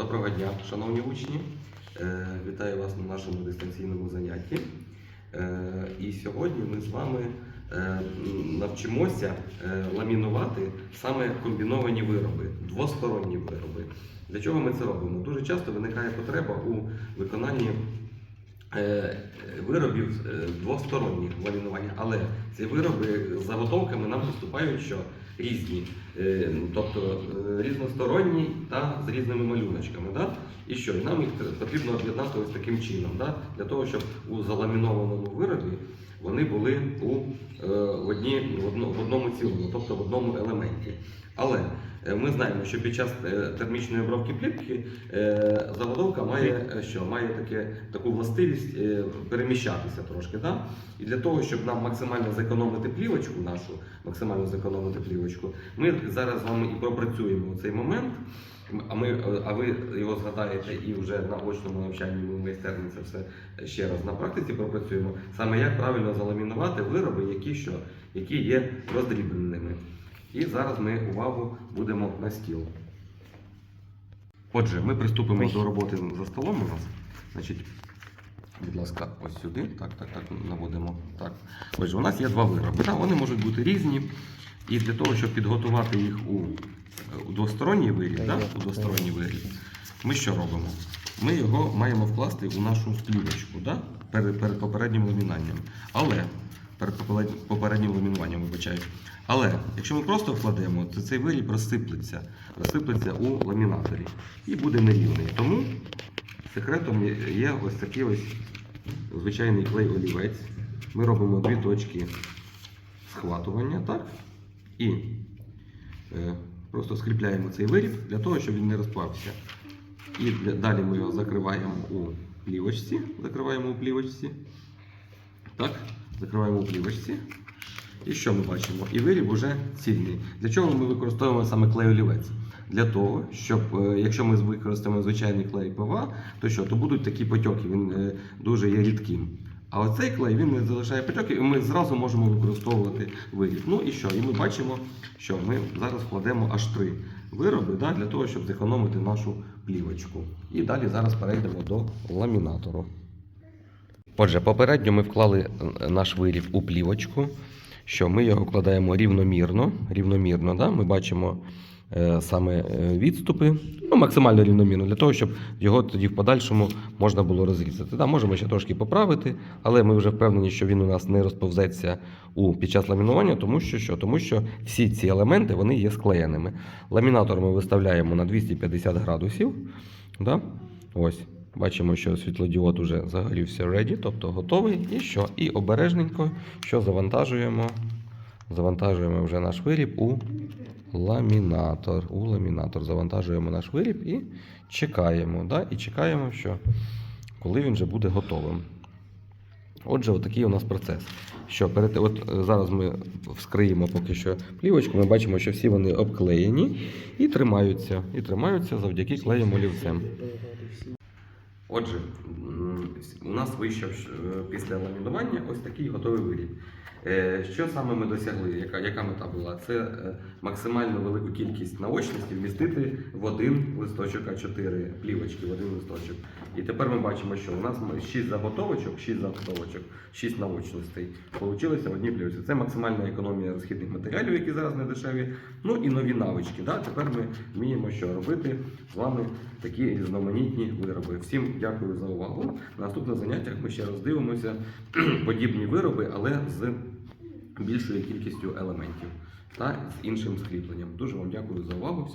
Доброго дня, шановні учні. Е, Вітаю вас на нашому дистанційному занятті. Е, І сьогодні ми з вами е, навчимося ламінувати саме комбіновані вироби, двосторонні вироби. Для чого ми це робимо? Дуже часто виникає потреба у виконанні виробів двосторонніх ламінування, але ці вироби з заготовками нам поступають що різні, тобто е, різносторонні та з різними малюночками. Да? І що? Нам їх потрібно об'єднати ось таким чином, да? для того, щоб у заламінованому виробі вони були у, е, в, одні, в, одно- в одному цілому, тобто в одному елементі. Але е, ми знаємо, що під час е, термічної обробки плівки е, заготовка має е, що має таке, таку властивість е, переміщатися трошки. Да? І для того, щоб нам максимально зекономити плівочку нашу, максимально зекономити плівочку, ми зараз з вами і пропрацюємо цей момент. А ми, а ви його згадаєте і вже на очному навчанні ми в майстерні це все ще раз на практиці пропрацюємо. Саме як правильно заламінувати вироби, які що, які є роздрібненими. І зараз ми увагу будемо на стіл. Отже, ми приступимо до роботи за столом у нас. Значить, будь ласка, ось сюди. Так, так, так, наводимо. Так. Отже, у нас є два вироби. Так, вони можуть бути різні. І для того, щоб підготувати їх у, у двосторонній виріб, да, у двосторонній виріб, ми що робимо? Ми його маємо вкласти у нашу плівочку да, перед, перед попереднім ламінанням. Але перед попереднім ламінуванням, вибачаю. Але якщо ми просто вкладемо, то цей виріб розсиплеться, розсиплеться у ламінаторі і буде нерівний. Тому секретом є- ось такий ось звичайний клей олівець. Ми робимо дві точки схватування, так? І е, просто скріпляємо цей виріб для того, щоб він не розпався. І для- далі ми його закриваємо у плівочці. Закриваємо у плівочці. Так, закриваємо у плівочці. І що ми бачимо? І виріб уже цільний. Для чого ми використовуємо саме клей олівець? Для того, щоб е, якщо ми використаємо звичайний клей ПВА, то що? То будуть такі потьоки, він е, дуже є рідким. А оцей клей він не залишає потьоки, і ми зразу можемо використовувати виріб. Ну і що? І ми бачимо, що ми зараз вкладемо аж три вироби да, для того, щоб зекономити нашу плівочку. І далі зараз перейдемо до ламінатору. Отже, попередньо ми вклали е, наш виріб у плівочку, що ми його вкладаємо рівномірно. рівномірно да? Ми бачимо саме е, відступи, ну, максимально рівномірно, для того, щоб його тоді в подальшому можна було розрізати. Да, можемо ще трошки поправити, але ми вже впевнені, що він у нас не розповзеться у, під час ламінування, тому що, що? тому що всі ці елементи вони є склеєними. Ламінатор ми виставляємо на 250 градусів. Да? Ось. Бачимо, що світлодіод уже загорівся ready, тобто готовий. І що? І обережненько, що завантажуємо. Завантажуємо вже наш виріб у ламінатор. У ламінатор завантажуємо наш виріб і чекаємо. Да? І чекаємо, що коли він вже буде готовим. Отже, отакий у нас процес. Що перед от е, зараз ми вскриємо поки що плівочку, ми бачимо, що всі вони обклеєні і тримаються. І тримаються завдяки клеєм олівцем. Отже, у нас вийшов е, після ламінування ось такий готовий виріб. Е, Що саме ми досягли? Яка, яка мета була? Це е, максимально велику кількість наочності вмістити в один листочок А4 плівочки, в один листочок. І тепер ми бачимо, що у нас 6 заготовочок, 6 заготовочок, 6 наочностей получилося в одній плівці. Це максимальна економія розхідних матеріалів, які зараз не дешеві. Ну і нові навички. Да? Тепер ми вміємо, що робити з вами такі різноманітні вироби. Всім дякую за увагу. На наступних заняттях ми ще раз дивимося подібні вироби, але з більшою кількістю елементів та з іншим скріпленням. Дуже вам дякую за увагу.